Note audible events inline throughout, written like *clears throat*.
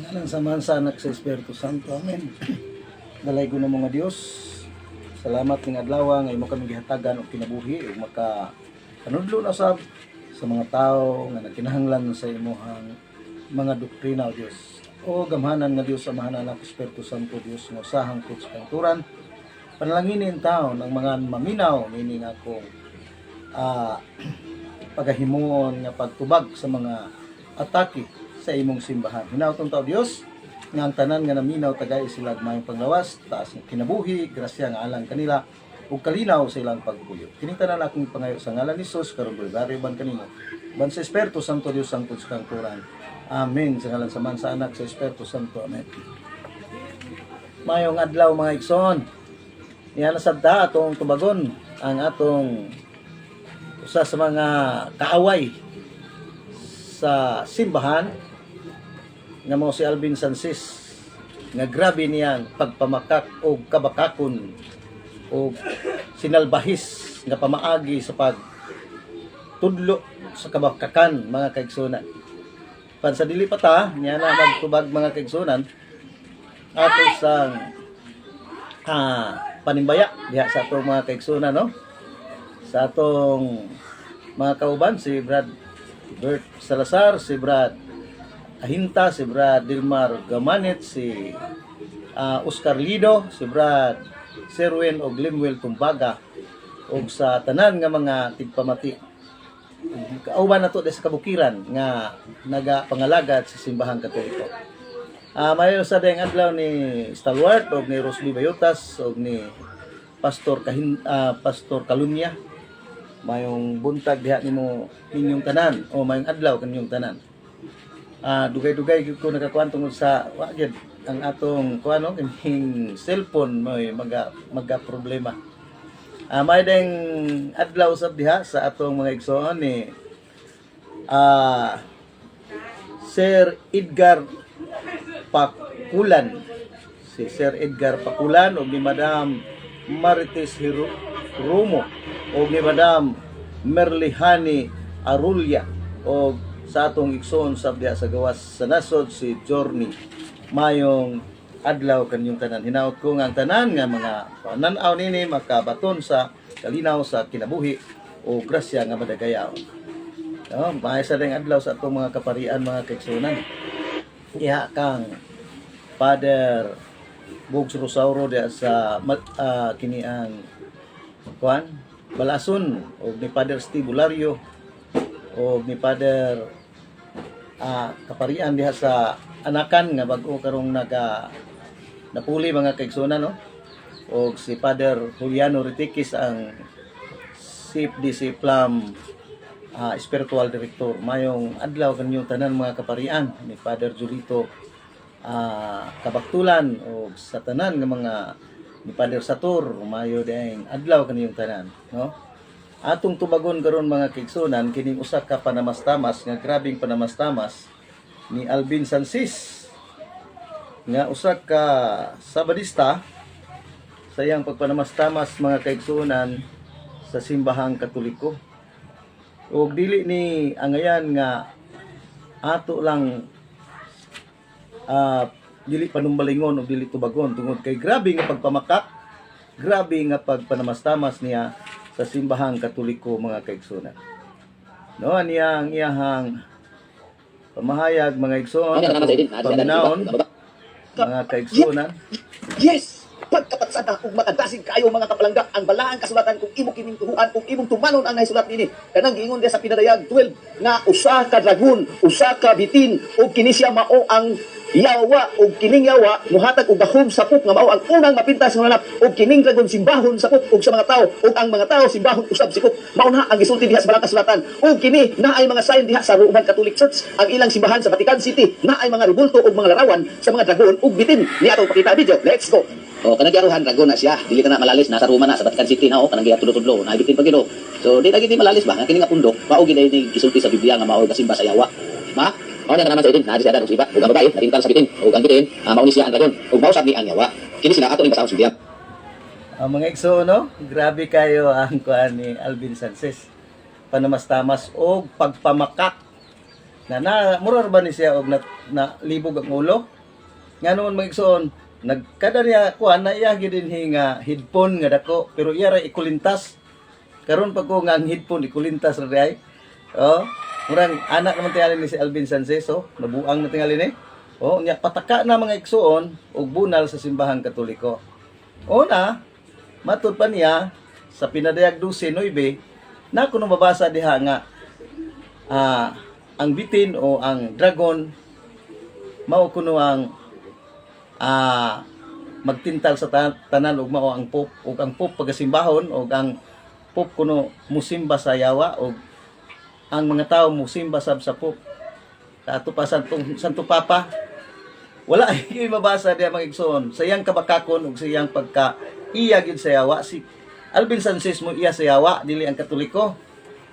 Nang samahan sa anak sa Espiritu Santo. Amen. Dalay ko ng mga Diyos. Salamat ng adlaw ngay mo kami gihatagan og kinabuhi ug maka kanudlo na sab sa mga tao nga nagkinahanglan sa imuhang mga doktrina o Dios. O gamhanan nga Dios amahan anak Espiritu Santo Dios nga usahang pud sa kanturan. Panalanginin tao ng mga maminaw nini nga akong ah *clears throat* pagahimuon nga pagtubag sa mga atake sa imong simbahan. Hinawton tao Dios nga ang tanan nga naminaw tagay sila mayong panglawas, taas ng kinabuhi, grasya nga alang kanila ug kalinaw sa ilang pagpuyo. Kini tanan akong pangayo sa ngalan ni Jesus karon bulgari ban kanimo. Ban sa Espiritu Santo Dios ang sa kanturan. Amen. Sa ngalan sa man sa anak sa Espiritu Santo. Amen. Mayong adlaw mga igsoon. Yan na sabta atong tubagon ang atong usa sa mga kaaway sa simbahan nga mo si Alvin Sansis nga grabe niyang pagpamakak o kabakakon o sinalbahis nga pamaagi sa pag tudlo sa kabakakan mga kaigsunan. Pansa dili pa ta, niya na magtubag mga kaigsunan. Ato sang ah, panimbaya diha sa atong mga kaigsunan no? Sa atong mga kauban si Brad Bert Salazar, si Brad Ahinta, si Brad Dilmar Gamanit, si ah, Oscar Lido, si Brad Serwin o Glimwell Tumbaga ug sa tanan nga mga tigpamati kauban nato sa kabukiran nga nagapangalagat sa simbahang katoliko. Ah, mayo sa dayang adlaw ni Stalwart o ni Rosby Bayutas o ni Pastor Kahin, ah, Pastor Kalunya mayong buntag diha nimo ninyong tanan o mayong adlaw kaninyong tanan. Ah, dugay-dugay ko nakakuan tungod sa wa gyud ang atong kuano kining cellphone may maga maga problema. Ah, may ding adlaw sab diha sa atong mga igsoon ni ah Sir Edgar Pakulan. Si Sir Edgar Pakulan o ni Madam Marites Romo o ni Madam Merlihani Arulya o sa atong igsoon sa diha sa gawas sa nasod si Journey mayong adlaw kanyong tanan. Hinaut ko nga ang tanan nga mga pananaw nini makabaton sa kalinaw sa kinabuhi o grasya nga madagayaw. No may sa ding adlaw sa atong mga kaparian mga kaigsunan. Iha kang Father Bugs Rosauro diha sa ah, kini ang kuan Balason o ni Father Steve Bulario o ni Father ah, kaparian diha sa anakan nga bag-o karong naga napuli mga kaigsunan no? O si Father Juliano Ritikis ang Chief DC Plum ah, Spiritual Director. Mayong adlaw kanyong tanan mga kaparian ni Father Julito ah, Kabaktulan o sa tanan nga mga ni Father Satur. Mayo ding adlaw kaniyong tanan no atong tubagon karon mga kigsunan kining usa ka panamastamas nga grabing panamastamas ni Alvin Sansis nga usa ka sabadista sa iyang pagpanamastamas mga kaigsunan sa simbahang katoliko. Ug dili ni angayan nga ato lang ah dili panumbalingon o dili tubagon tungod kay grabe nga pagpamakak grabe nga pagpanamastamas niya sa simbahang katoliko mga kaigsunan no niya ang iyahang pamahayag mga igsoon Ano sa idin? paminaon mga kaigsunan Yes! Pagkapatsad na kung makadasig kayo mga kapalangga ang balaang kasulatan kung imo kining tuhuan kung imong tumanon ang nahisulat nini kanang giingon dia sa pinadayag 12 nga usa ka dragon usa ka bitin ug kini siya mao ang yawa ug kining yawa muhatag og gahom sa put nga mao ang unang mapintas nga nanap ug kining dragon simbahon sa put ug sa mga tao ug ang mga tao simbahon usab sikop mao na ang gisulti diha sa balang kasulatan ug kini naay mga sign diha sa Roman Catholic Church ang ilang simbahan sa Vatican City naay mga rebulto ug mga larawan sa mga dragon ug bitin ni atong pakita video let's go Oh, kanang giaruhan dragon na siya. Dili na malalis nasa Roma na sa Vatican City na oh, kanang giatudlo-tudlo. Na ibitin pagino. So di lagi di malalis ba? Ang kini nga pundok, mao gid ni gisulti sa Biblia nga mao gasimba sa yawa. Ma? Mao na naman sa idin, na di siya dados iba. Ug ang babae, narintal sa bitin. Ug ang bitin, uh, mao ni siya ang dragon. Ug mao sad ni ang yawa. Kini sila ato ni basahon sa Biblia. ang mga igsoon no grabe kayo ang kuan ni Alvin Sanchez panamastamas o pagpamakak na na murar ba ni siya og na, na libog ang ulo nga naman magigsoon nagkada niya kuan na iya gid nga headphone nga dako pero iya ra ikulintas karon pa ko nga ang headphone ikulintas ra ay oh murang anak naman tingali ni si Alvin Sanchez oh. Nabuang na tingali ni. Oh nya pataka na mga igsoon og bunal sa simbahang katoliko. Una matud pa niya sa pinadayag 12:9 na kuno mabasa diha nga ah, ang bitin o ang dragon mao kuno ang ah, magtintal sa ta- tanan ug mao ang pop ug ang pop pagasimbahon ug ang pop kuno musimba sa yawa ug ang mga tao musimba sab sa pop kato pa santong santo papa. Wala *laughs* ay mabasa diya mga igsoon. Sa iyang kabakakon ug sa iyang pagka iya gyud sa yawa. Si Alvin Sanchez mo iya sa yawa dili ang katoliko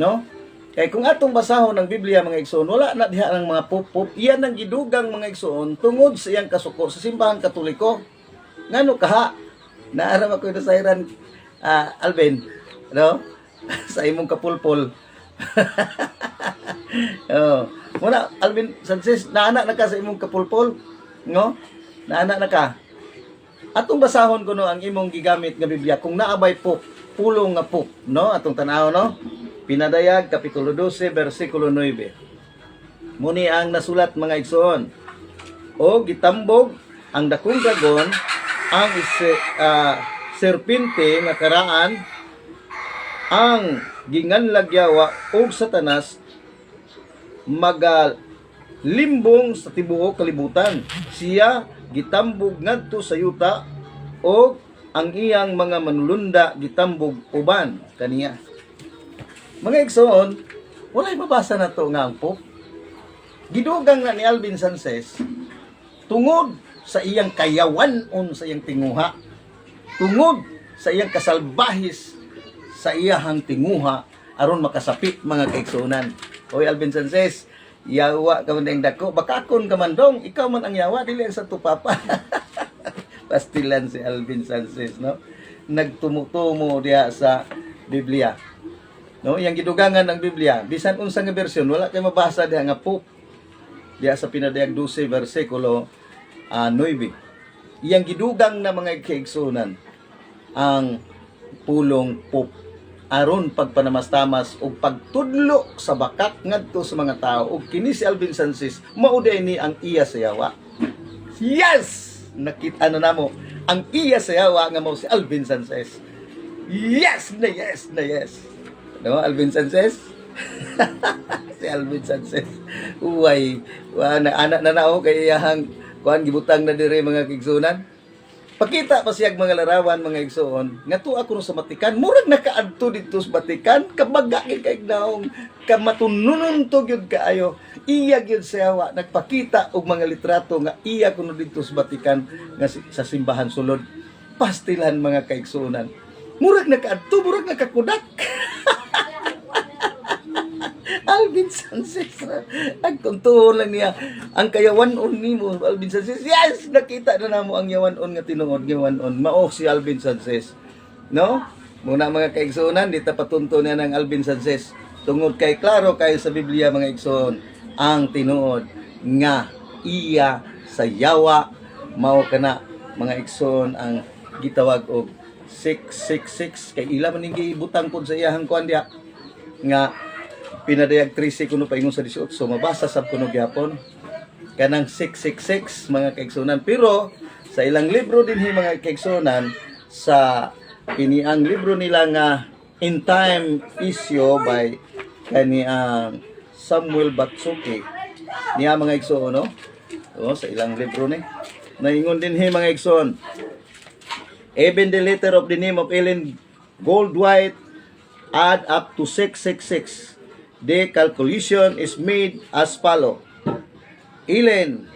no? Kay kung atong basahon ang Biblia mga igsoon wala na diha ang mga pop-pop iyan ang gidugang mga igsoon tungod sa iyang kasuko sa simbahan katoliko. Ngano kaha naaram ako na sayran ah, Alvin no? *laughs* Sa imong kapulpol *laughs* oh. Muna Alvin Sanchez naana na ka sa imong kapulpol no? Naana na ka. Atong basahon ko no ang imong gigamit nga Biblia. Kung naabay po pulong nga po no? Atong tanaw no? Pinadayag kapitulo 12 bersikulo 9 muni ang nasulat mga igsoon. O gitambog ang dakong dragon ang ise, ah, serpente nga karaan ang ginganlagyawa og satanas magal limbong sa tibuok kalibutan. Siya gitambog ngadto sa yuta o ang iyang mga manulunda gitambog uban kaniya. Mga igsoon, walay mabasa na to nga ang pop. Gidugang na ni Alvin Sanchez tungod sa iyang kayawanon sa iyang tinguha. Tungod sa iyang kasalbahis sa iyahang tinguha aron makasapit mga kaigsunan. Oy Alvin Sanchez, yawa ka man ding dako, bakakon ka man dong, ikaw man ang yawa dili ang sa tupapa. *laughs* Pastilan si Alvin Sanchez, no? Nagtumutumo diha sa Biblia. No, yang gidugangan ng Biblia, bisan unsa nga bersyon, wala kay mabasa diha nga poop. Diha sa pinadayag 12 bersikulo ah, 9. Iyang gidugang na mga kaigsunan ang pulong poop aron pagpanamastamas o pagtudlo sa bakak ngadto sa mga tao ug kini si Alvin Sanchez mauday ni ang iya sa yawa. Yes! Nakita na namo ang iya sa yawa nga mao si Alvin Sanchez. Yes na yes na yes. No Alvin Sanchez? *laughs* Si Alvin Sanchez. Uway wa na anak na nao kay iyahang kuan gibutang na dire mga kigsunan Pakita pa siyag mga larawan mga igsoon. Nga tu ako sa Batikan murag nakaadto dito sa Batikan kabaga gid kay naong kamatununon to gyud kaayo. Iya gyud sayawa nagpakita og mga litrato nga iya kuno dito sa Batikan nga sa simbahan sulod. Pastilan mga kaigsunan murag nakaadto murag nakakudak Alvin Sanchez. *laughs* Nagtuntuon lang niya. Ang kayawanon ni mo, Alvin Sanchez. Yes! Nakita na namo ang yawanon nga tinuod yawanon. Mao si Alvin Sanchez. No? Muna mga kaigsunan, dito patunto niya ng Alvin Sanchez. Tungod kay klaro kayo sa Biblia mga igsoon ang tinuod nga iya sa yawa mao kana mga igsoon ang gitawag og 666 kay ila man ning gibutang pod sa iyahang kuan nga pinadayag 13 kuno paingon sa 18 mabasa sab kuno gyapon. Kanang 666 mga kaigsunan. Pero sa ilang libro din hi mga kaigsunan sa ini ang libro nila nga In Time Issue by kani ang Samuel Batsuki. Niya mga igsoon no? O, sa ilang libro ni. Naingon din hi mga igsoon even the letter of the name of Ellen Goldwhite add up to 666 the calculation is made as follow. Ellen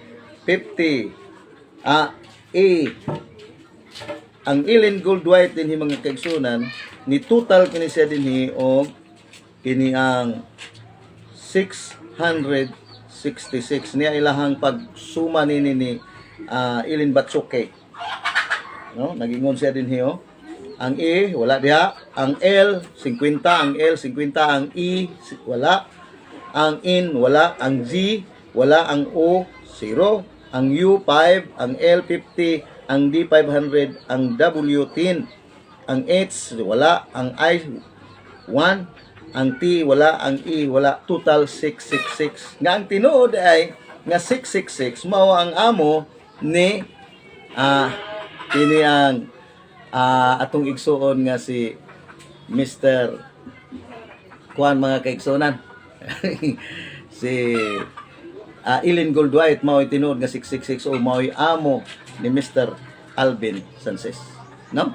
50 ah A. Ang Ellen Goldwhite din mga kaigsunan ni total kini siya din hi og kini ang 666 niya ilahang pagsuma ni ni, ni ah, Ellen Batsuke no? Nagingon siya din hi oh. Ang E wala diha. Ang L 50 ang L 50 ang E wala. Ang in, wala, ang Z, wala, ang O, 0, ang U, 5, ang L, 50, ang D, 500, ang W, 10, ang H, wala, ang I, 1, ang T, wala, ang E, wala, total 666. Nga ang tinuod ay, nga 666, mao ang amo ni, ah, ini ang, ah, atong igsuon nga si Mr. Kuan mga kaigsunan. *laughs* si ah, Ilin Goldwhite mao tinuod nga 666 o mao amo ni Mr. Alvin Sanchez. No?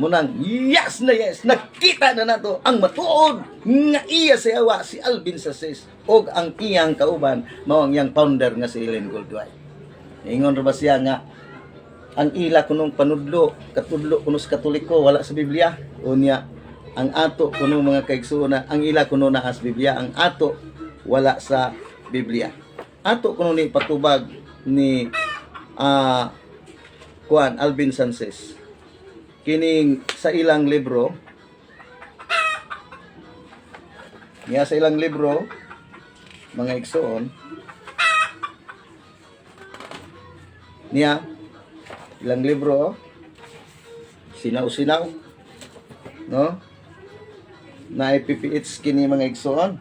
Munang yes na yes nakita na nato ang matuod nga iya si awa si Alvin Sanchez og ang iyang kauban mao ang iyang founder nga si Ilin Goldwhite. Ingon ra ba siya nga ang ila kunong panudlo katudlo kuno sa katoliko wala sa Biblia. Unya ang ato kuno mga kaigsuona ang ila kuno na sa Biblia. Ang ato wala sa Biblia. Ato kuno ni patubag ni ah Juan Alvin Sanchez. Kining sa ilang libro niya sa ilang libro mga igsoon niya ilang libro oh. sinaw-sinaw no na IPPH kini mga igsoon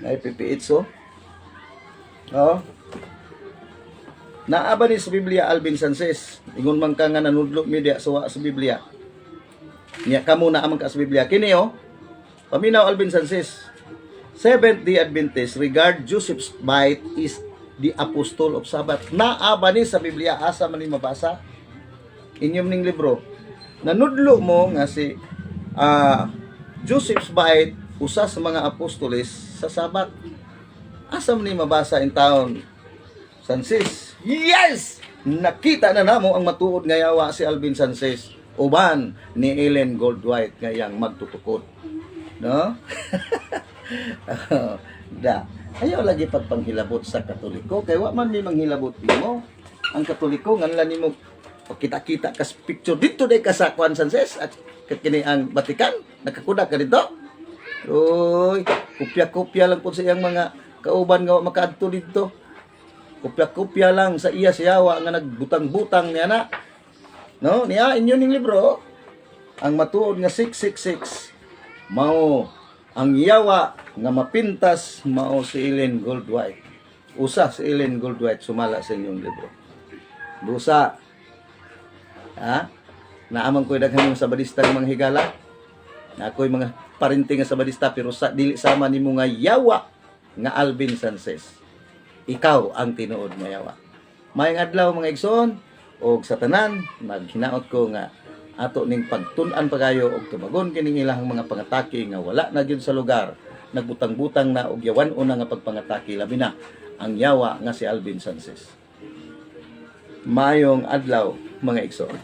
na IPPH oh oh Naaba ni sa Biblia Alvin Sanchez. Ingon man ka nga nanudlo media suwa sa Biblia. Niya kamo na amang ka sa Biblia. Kini oh. Paminaw Alvin Sanchez. Seventh day Adventist regard Joseph's bite is the apostle of Sabbath. Naaba ni sa Biblia asa man ni mabasa. Inyong ning libro. Nanudlo mo nga si ah, Joseph's bite usa sa mga apostoles sa Sabat. Asa man ni mabasa in town Sanchez. Yes! Nakita na namo ang matuod nga yawa si Alvin Sanchez. Uban ni Ellen Goldwhite nga yang magtutukod. No? *laughs* da. Ayaw lagi pagpanghilabot sa Katoliko. Kaya wa man ni manghilabot nimo. Ang Katoliko nganlan nimo kita-kita kas picture dito day ka sa Juan Sanchez at kini ang Vatican. Nakakuda ka dito. Uy, kopya-kopya lang po sa iyang mga kauban nga makaadto dito kopya-kopya lang sa iya siyawa nga nagbutang-butang niya na. No, niya inyo ning libro ang matuod nga 666 mao ang yawa nga mapintas mao si Ellen Goldwhite. Usa si Ellen Goldwhite sumala sa inyong libro. Busa. Ha? Naamang ko'y daghang mga sabadista ng mga higala. Na ako'y mga parinting nga sabadista pero sa dili sama nimo nga yawa nga Alvin Sanchez ikaw ang tinuod nga yawa. Mayang adlaw mga igsoon og sa tanan maghinaot ko nga ato ning pagtun-an pagayo og tumagon kining ilang mga pangatake nga wala na gyud sa lugar nagbutang-butang na og yawan una nga pagpangatake labi na ang yawa nga si Alvin Sanchez. Mayong adlaw mga igsoon.